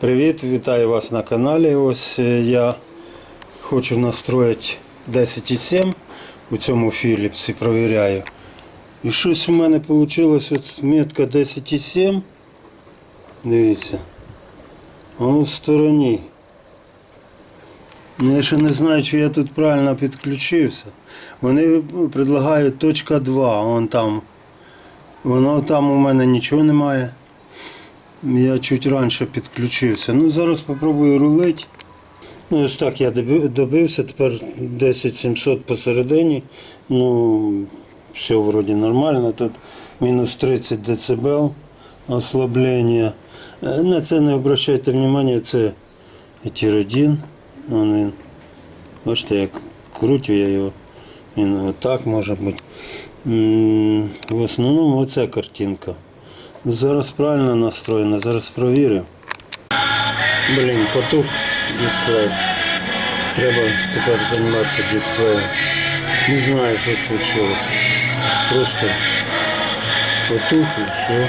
Привіт, вітаю вас на каналі. Ось е, я хочу настроїти 10,7 у цьому Philips і провіряю. І щось у мене вийшло метка 10,7. Дивіться. Воно в стороні. Ну, Я ще не знаю, чи я тут правильно підключився. Вони предлагають точка 2, вон там. Воно там у мене нічого немає. Я чуть раніше підключився. Ну, зараз спробую рулити. Ну, ось так я добився, тепер 10700 посередині. Ну, все вроді нормально. Тут мінус 30 дБ ослаблення. Е, На це не обращайте внимання, це тіродін. Вон він. Бачите, як крутю я його. Він отак може бути. В основному оця картинка. Зараз правильно настроєно, зараз провірю. Блін, потух дисплей. Треба тепер займатися дисплеєм. Не знаю, що случилось. Просто потух і все.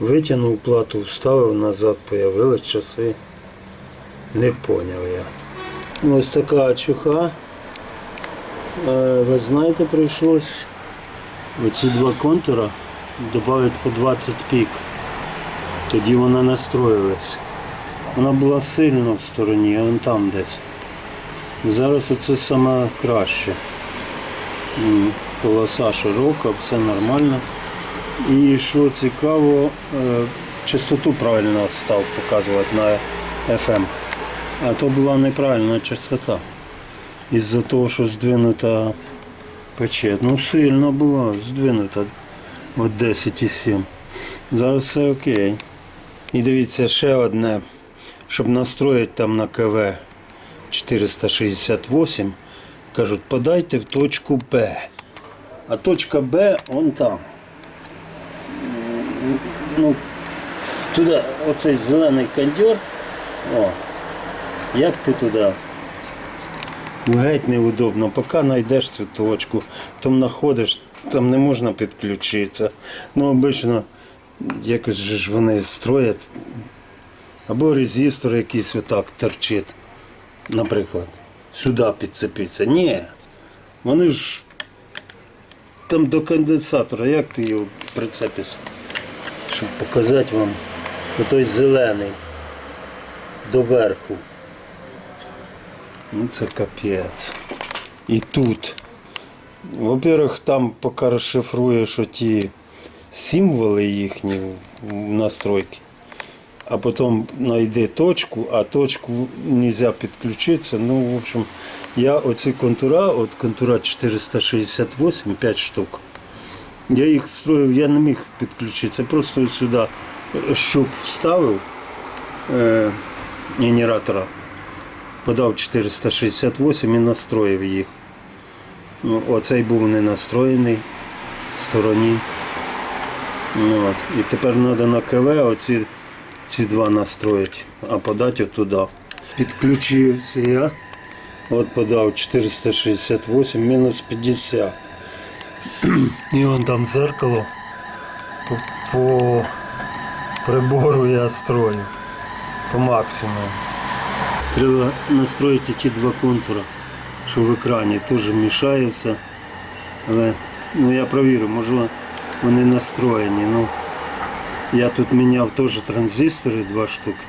Витягнув плату, вставив назад, появились часи. Не поняв я. Ось така чуха. Е, Ви знаєте, прийшлось оці два контура додати по 20 пік. Тоді вона настроїлась. Вона була сильно в стороні, а там десь. Зараз оце саме краще. Полоса широка, все нормально. І що цікаво, е, частоту правильно став показувати на FM. А то була неправильна частота. Із-за того, що здвинута пече. Ну сильно була здвинута от 10,7. Зараз все окей. І дивіться ще одне. Щоб настроїти там на КВ 468, кажуть, подайте в точку Б. А точка Б он там. Ну, туди оцей зелений кондьор. О, як ти туди? Геть неудобно, поки знайдеш цю точку, там знаходиш, там не можна підключитися. Ну, обично якось ж вони строять. Або резистор якийсь отак торчить, наприклад, сюди підцепиться. Ні. Вони ж там до конденсатора, як ти його прицепиш, щоб показати вам отой зелений доверху. Ну це капець. І тут. Во-первых, там поки розшифруєш оті символи їхні настройки, а потім знайди точку, а точку не можна підключитися. Ну, в общем, я оці контура, от контура 468, 5 штук. Я їх строїв, я не міг підключитися. Просто от сюди щуп вставив е, генератора подав 468 і настроїв їх. Ну, Оцей був не настроєний в стороні. Ну, От. І тепер треба на КВ оці ці два настроїти, а подати туди. Підключився я. От подав 468 мінус 50. І вон там зеркало по, по прибору я строю по максимуму. Треба настроїти ті два контури, що в екрані теж мішає. Але ну, я провірю, може вони настроєні. Ну, я тут міняв теж транзистори два штуки,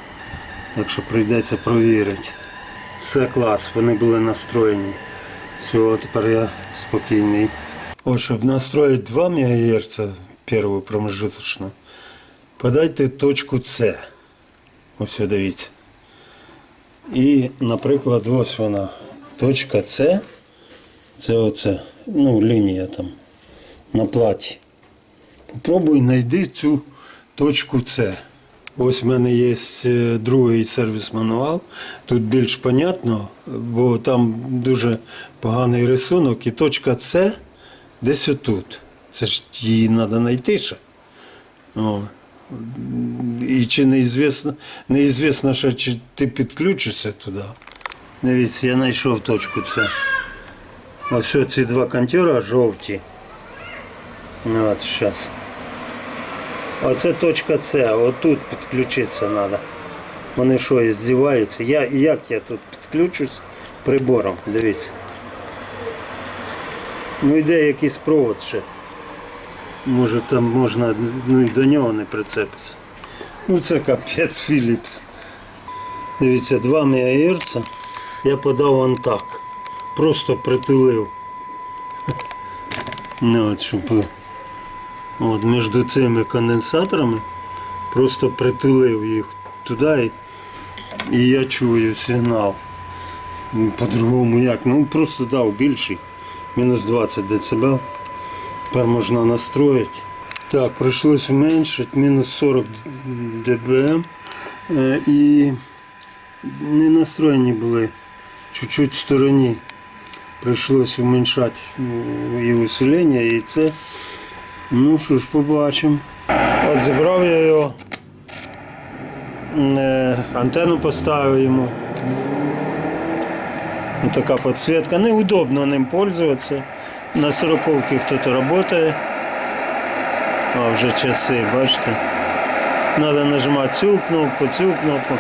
так що прийдеться провірити. Все клас, вони були настроєні. Все, тепер я спокійний. О, щоб настроїти 2 МГц, першу промежуточну, подайте точку С. Ось дивіться. І, наприклад, ось вона. Точка С. Це оце. Ну, лінія там на платі. Попробуй знайди цю точку С. Ось в мене є е, другий сервіс-мануал. Тут більш понятно, бо там дуже поганий рисунок. І точка С десь отут. Це ж її треба знайти ще. О. І чи неізвісно, неізвісно, що чи ти підключишся туди. Дивіться, я знайшов точку С. Ось ці два контюра жовті. Ну от зараз. Оце точка С, отут підключитися треба. Вони що, здіваються? Я, як я тут підключусь прибором? Дивіться. Ну йде якийсь провод ще. Може там можна ну, і до нього не прицепитися. Ну це капець Philips. Дивіться, 2 МГц я подав вон так. Просто притулив. Ну, от, щоб от, між цими конденсаторами просто притулив їх туди і, я чую сигнал. По-другому як? Ну просто дав більший. Мінус 20 дБ. Тепер можна настроїти. Так, прийшлось уменьшити, мінус 40 дБ. Е, І не настроєні були. Чуть-чуть в стороні. Прийшлось уменьшати е, і усилення, і це. Ну що ж, побачимо. От зібрав я його. Е, Антенну поставив йому. Ось така підсвітка. Неудобно ним пользуватися. На сороковці хтось працює. А вже часи, бачите? Треба нажимати цю кнопку, цю кнопку,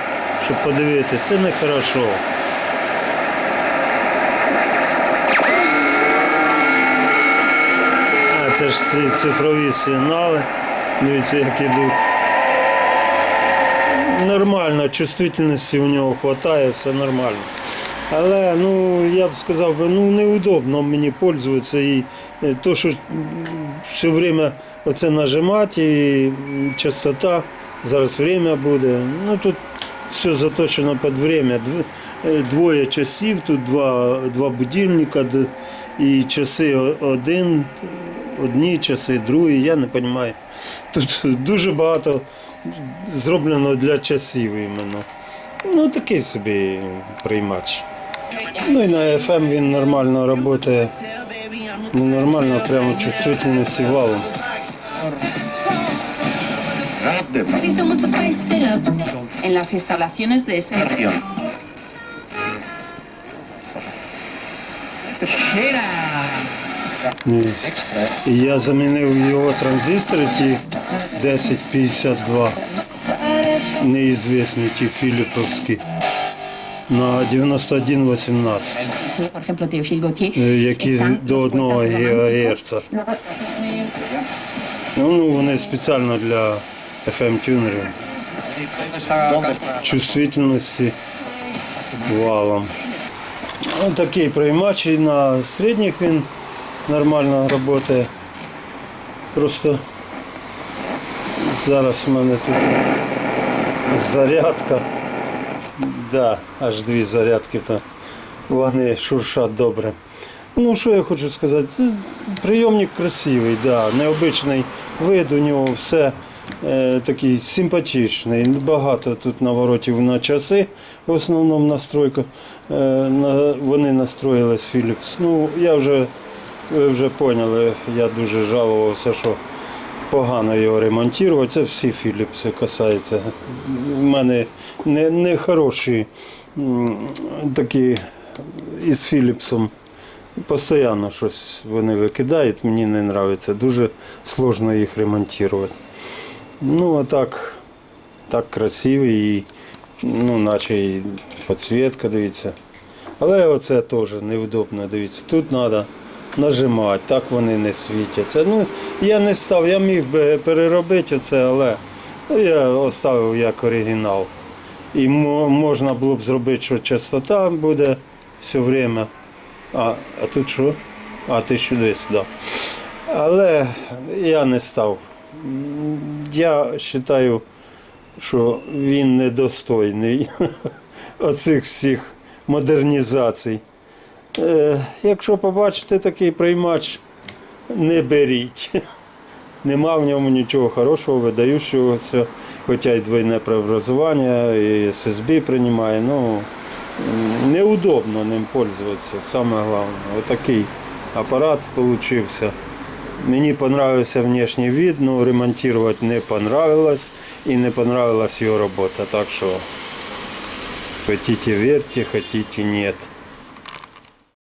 щоб подивитися. Це не хорошо. Це ж ці цифрові сигнали. Дивіться, як ідуть. Нормально, чувствительності у нього вистачає, все нормально. Але ну я б сказав, ну неудобно мені пользуватися і е, то, що все время оце нажимати, і частота, зараз время буде. Ну тут все заточено під время. Е, Двоє часів, тут два, два будильника і часи один, одні часи, другі, я не розумію. Тут дуже багато зроблено для часів іменно. Ну такий собі приймач. Ну і на FM він нормально працює. Ну, нормально, прямо валом. En las instalaciones de ese Acción. І я замінив його транзистори, ті 1052, неізвісні, ті філіповські, на 9118, por ejemplo Théophile Gautier е, які до 1. ГГц. Ну, ну, вони спеціально для FM-тюнерів. Чувствительності валом. Ось такий приймач і на середніх він нормально працює. Просто зараз в мене тут зарядка. Да, аж дві зарядки, то вони шуршать добре. Ну, що я хочу сказати, прийомник красивий, да, необичний вид у нього, все е, такий симпатичний. Багато тут наворотів на часи, в основному настройка. Е, на, вони настроїлись Philips. Ну, я вже, ви вже поняли, я дуже жалувався, що погано його ремонтувати. Це всі Philips касається. У мене не, не хороші такі із Філіпсом. Постійно щось вони викидають, мені не подобається. Дуже складно їх ремонтувати. Ну, а так, так красивий, і, ну, наче і підсвітка, дивіться. Але оце теж невдобно, дивіться. Тут треба нажимати, так вони не світяться. Ну, я не став, я міг би переробити це, але я оставив як оригінал. І можна було б зробити, що частота буде все время. А, а тут що? А, 1010, да. Але я не став. Я вважаю, що він недостойний оцих всіх модернізацій. Е, якщо побачите такий приймач, не беріть. Нема в ньому нічого хорошого, видаючогося, хоча й двойне преобразування, і SSB приймає. Ну, неудобно ним пользуватися, саме головне. Отакий апарат получився. Мені понравився внешній вид, але ремонтувати не понравилось і не понравилась його робота. Так що хотите верьте, хотите нет.